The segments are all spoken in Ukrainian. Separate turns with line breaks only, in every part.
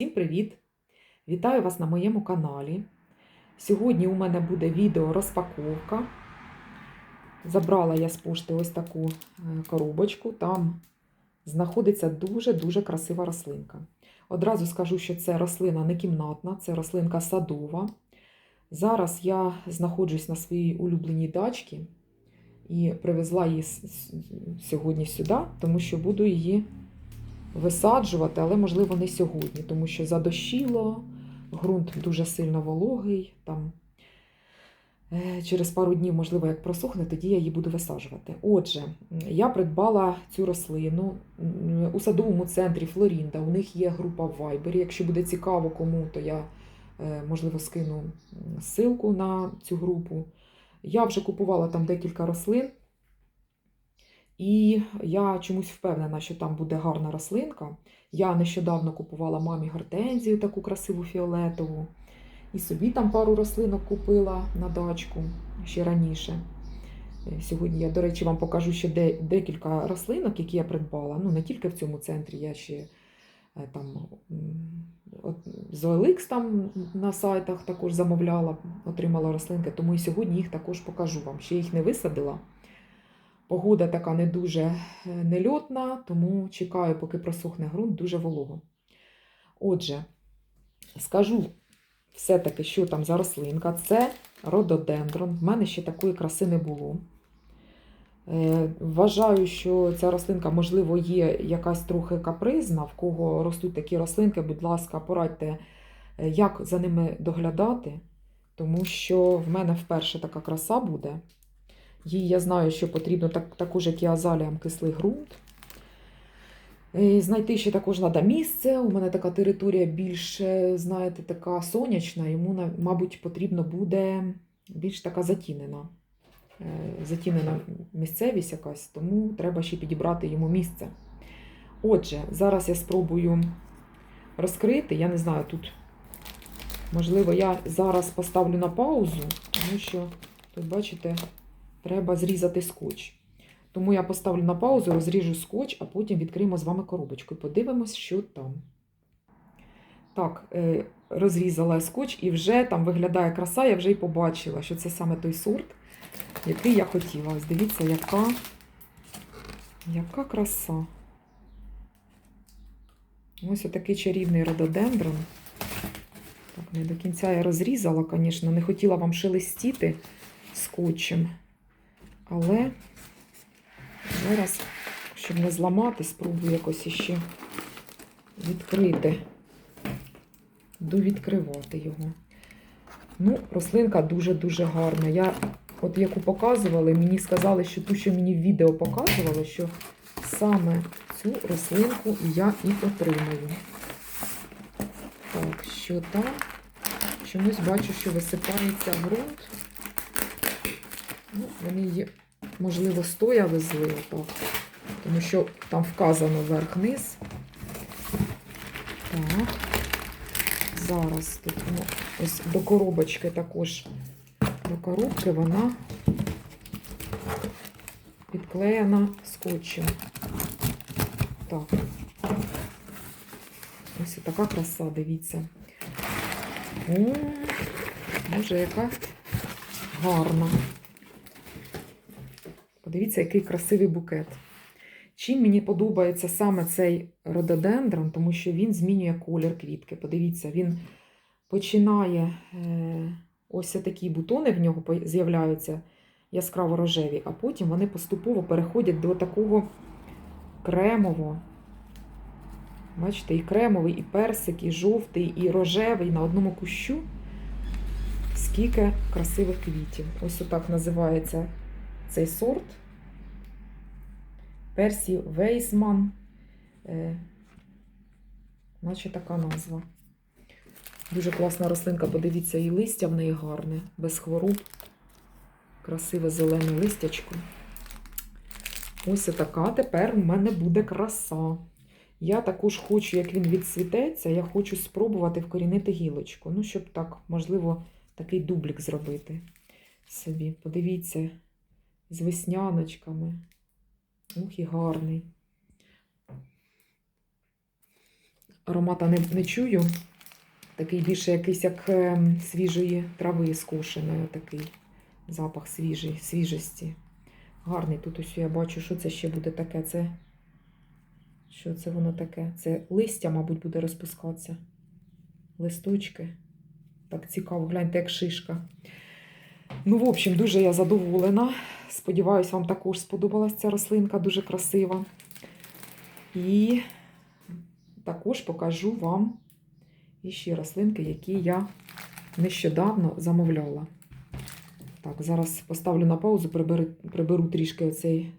Всім привіт! Вітаю вас на моєму каналі. Сьогодні у мене буде відео розпаковка. Забрала я з пошти ось таку е, коробочку. Там знаходиться дуже-дуже красива рослинка. Одразу скажу, що це рослина не кімнатна, це рослинка садова. Зараз я знаходжусь на своїй улюбленій дачці і привезла її сьогодні сюди, тому що буду її висаджувати, але, можливо, не сьогодні, тому що задощило, ґрунт дуже сильно вологий. Там е, через пару днів, можливо, як просохне, тоді я її буду висаджувати. Отже, я придбала цю рослину у садовому центрі Флорінда. У них є група в Viber. Якщо буде цікаво кому, то я, е, можливо, скину ссылку на цю групу. Я вже купувала там декілька рослин. І я чомусь впевнена, що там буде гарна рослинка. Я нещодавно купувала мамі гортензію, таку красиву фіолетову. І собі там пару рослинок купила на дачку ще раніше. Е, Сьогодні я, до речі, вам покажу ще декілька рослинок, які я придбала. Ну, не тільки в цьому центрі, я ще е, там от, з OLX там на сайтах також замовляла, отримала рослинки, тому і сьогодні їх також покажу вам. Ще їх не висадила. Погода така не дуже е, нельотна, тому чекаю, поки просохне ґрунт, дуже волого. Отже, скажу все-таки, що там за рослинка. Це рододендрон. В мене ще такої краси не було. Е, Вважаю, що ця рослинка, можливо, є якась трохи капризна. В кого ростуть такі рослинки, будь ласка, порадьте, е, як за ними доглядати, тому що в мене вперше така краса буде. Їй я знаю, що потрібно так, також, як і азаліям, кислий ґрунт. І знайти ще також треба місце. У мене така територія більш, знаєте, така сонячна, йому, мабуть, потрібно буде більш така затінена. е, Затінена місцевість якась, тому треба ще підібрати йому місце. Отже, зараз я спробую розкрити. Я не знаю, тут, можливо, я зараз поставлю на паузу, тому що тут, бачите, треба зрізати скотч. Тому я поставлю на паузу, розріжу скотч, а потім відкриємо з вами коробочку і подивимось, що там. Так, е, розрізала скотч і вже там виглядає краса, я вже й побачила, що це саме той сорт, який я хотіла. Ось дивіться, яка, яка краса. Ось отакий чарівний рододендрон. Так, не до кінця я розрізала, звісно, не хотіла вам шелестіти скотчем. Але зараз, щоб не зламати, спробую якось іще відкрити, довідкривати його. Ну, рослинка дуже-дуже гарна. Я, от яку показували, мені сказали, що ту, що мені в відео показували, що саме цю рослинку я і отримаю. Так, що там? Чомусь бачу, що висипається ґрунт. Ну, вони її, можливо, стоя везли отак, тому що там вказано вверх-низ. Так. Зараз тут ну, ось до коробочки також до коробки вона підклеєна скотчем. Так. Ось така краса, дивіться. О, може, яка гарна. Подивіться, який красивий букет. Чим мені подобається саме цей рододендрон, тому що він змінює колір квітки. Подивіться, він починає е, ось такі бутони в нього з'являються яскраво рожеві, а потім вони поступово переходять до такого кремового. Бачите, і кремовий, і персик, і жовтий, і рожевий на одному кущу. Скільки красивих квітів. Ось отак називається цей сорт. Персі Вейсман. Е, наче така назва. Дуже класна рослинка, подивіться, і листя в неї гарне, без хвороб. Красиве зелене листячко. Ось така тепер в мене буде краса. Я також хочу, як він відцвітеться, я хочу спробувати вкорінити гілочку. Ну, щоб так, можливо, такий дублік зробити собі. Подивіться, з весняночками. Ух, і гарний. аромата не, не чую. Такий більше якийсь як ем, свіжої трави скошеної, такий запах свіжий, свіжості. Гарний тут ось я бачу, що це ще буде таке. Це що це воно таке? Це листя, мабуть, буде розпускатися. Листочки. Так цікаво, гляньте, як шишка. Ну, в общем, дуже я задоволена. Сподіваюсь, вам також сподобалась ця рослинка, дуже красива. І також покажу вам іще рослинки, які я нещодавно замовляла. Так, зараз поставлю на паузу, приберу, приберу трішки оцей,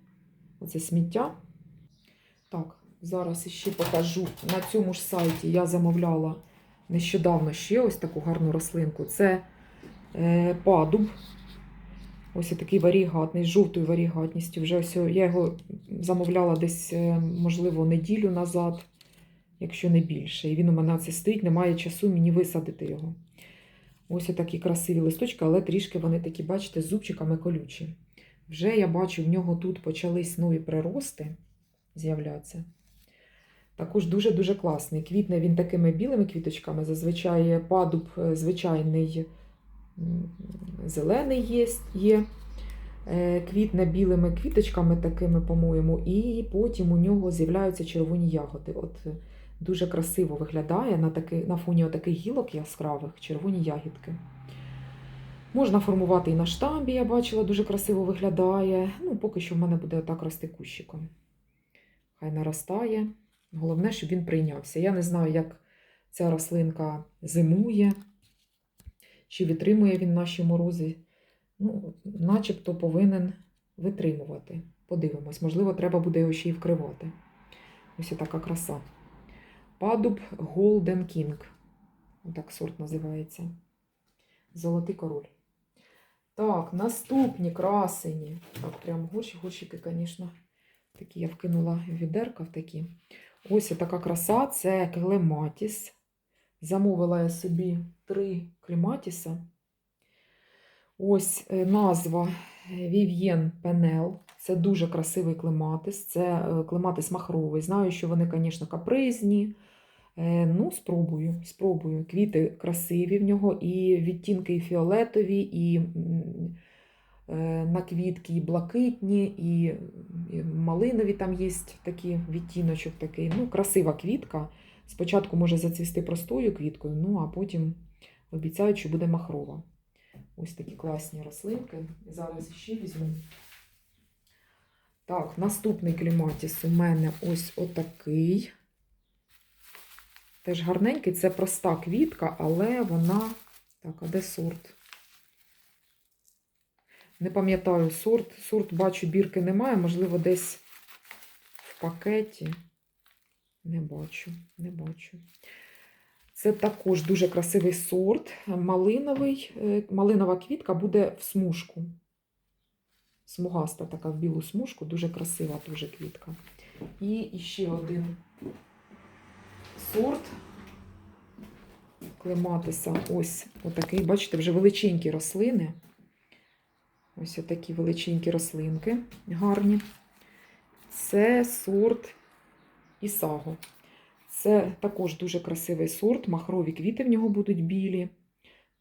оце сміття. Так, зараз іще покажу. На цьому ж сайті я замовляла нещодавно ще ось таку гарну рослинку. Це падуб. Ось такий варігатний, з жовтою варігатністю. Вже ось я його замовляла десь, е, можливо, неділю назад, якщо не більше. І він у мене це стоїть, немає часу мені висадити його. Ось такі красиві листочки, але трішки вони такі, бачите, зубчиками колючі. Вже я бачу, в нього тут почались нові прирости з'являтися. Також дуже-дуже класний. Квітне він такими білими квіточками. Зазвичай падуб е, звичайний зелений є. є. Е, Квітне білими квіточками такими, по-моєму, і потім у нього з'являються червоні ягоди. От е, дуже красиво виглядає на, таки, на фоні таких гілок яскравих червоні ягідки. Можна формувати і на штамбі, я бачила, дуже красиво виглядає. Ну, поки що в мене буде отак рости кущиком. Хай наростає. Головне, щоб він прийнявся. Я не знаю, як ця рослинка зимує, чи витримує він наші морози. Ну, начебто повинен витримувати. Подивимось, можливо, треба буде його ще й вкривати. Ось така краса. Падуб Golden King. Отак сорт називається. Золотий король. Так, наступні красені. Так, прям горщі, горщики, звісно, такі я вкинула відерка в такі. Ось така краса це клематіс. Замовила я собі три клематіса. Ось е, назва Вів'єн Пенел. Це дуже красивий клематис. Це е, клематис махровий. Знаю, що вони, звісно, капризні. Е, Ну, спробую, спробую. Квіти красиві в нього, і відтінки і фіолетові, і е, на квітки і блакитні, і малинові там є такі відтіночок такий. Ну, красива квітка. Спочатку може зацвісти простою квіткою, ну а потім обіцяють, що буде махрова. Ось такі класні рослинки. Зараз ще візьму. Так, наступний кліматіс у мене ось отакий. Теж гарненький, це проста квітка, але вона. Так, а де сорт? Не пам'ятаю сорт. Сорт, бачу, бірки немає, можливо, десь в пакеті. Не бачу, не бачу. Це також дуже красивий сорт. Малиновий. Е, Малинова квітка буде в смужку. Смугаста така в білу смужку, дуже красива дуже квітка. І ще один сорт клематиса. Ось отакий, бачите, вже величенькі рослини. Ось такі величенькі рослинки гарні. Це сорт Ісаго. Це також дуже красивий сорт, махрові квіти в нього будуть білі.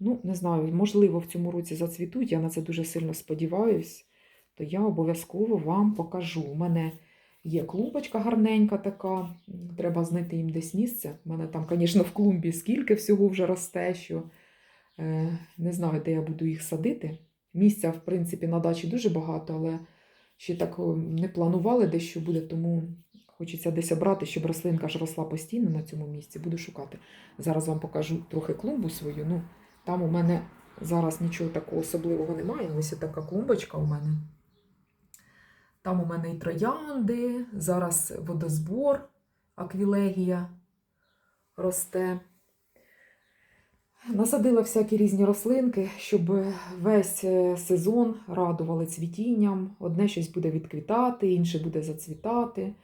Ну, не знаю, можливо, в цьому році зацвітуть, я на це дуже сильно сподіваюсь, то я обов'язково вам покажу. У мене є клумбочка гарненька така, треба знайти їм десь місце. У мене там, звісно, в клумбі скільки всього вже росте, що е, не знаю, де я буду їх садити. Місця, в принципі, на дачі дуже багато, але ще так не планували дещо буде, тому хочеться десь обрати, щоб рослинка ж росла постійно на цьому місці. Буду шукати. Зараз вам покажу трохи клумбу свою. Ну, там у мене зараз нічого такого особливого немає. Ось така клумбочка у мене. Там у мене і троянди, зараз водозбор, аквілегія росте. Насадила всякі різні рослинки, щоб весь е, сезон радували цвітінням. Одне щось буде відквітати, інше буде зацвітати.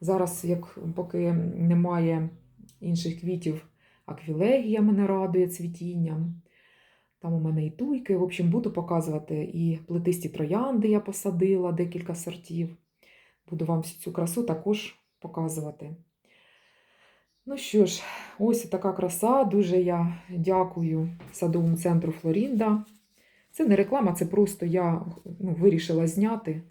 Зараз, як поки немає інших квітів, аквілегія мене радує цвітінням. Там у мене і туйки. В общем, буду показувати і плетисті троянди я посадила, декілька сортів. Буду вам всю цю красу також показувати. Ну що ж, ось така краса. Дуже я дякую садовому центру Флорінда. Це не реклама, це просто я ну, вирішила зняти.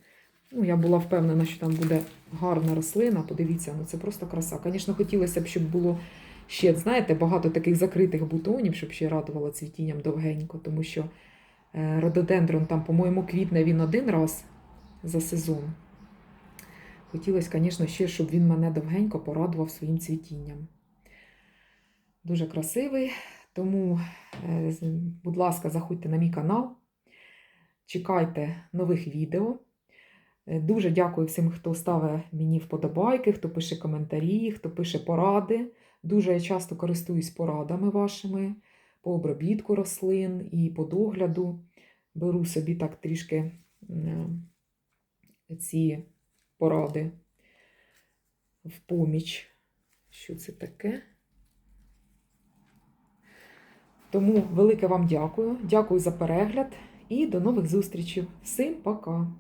Ну, я була впевнена, що там буде гарна рослина. Подивіться, ну це просто краса. Звісно, хотілося б, щоб було ще, знаєте, багато таких закритих бутонів, щоб ще радувало цвітінням довгенько, тому що е, рододендрон там, по-моєму, квітне він один раз за сезон. Хотілося, звісно, ще, щоб він мене довгенько порадував своїм цвітінням. Дуже красивий. Тому, е, будь ласка, заходьте на мій канал, чекайте нових відео. Е, Дуже дякую всім, хто ставить мені вподобайки, хто пише коментарі, хто пише поради. Дуже я часто користуюсь порадами вашими по обробітку рослин і по догляду. Беру собі так трішки ці поради в поміч. Що це таке? Тому велике вам дякую. Дякую за перегляд і до нових зустрічей. Всім пока!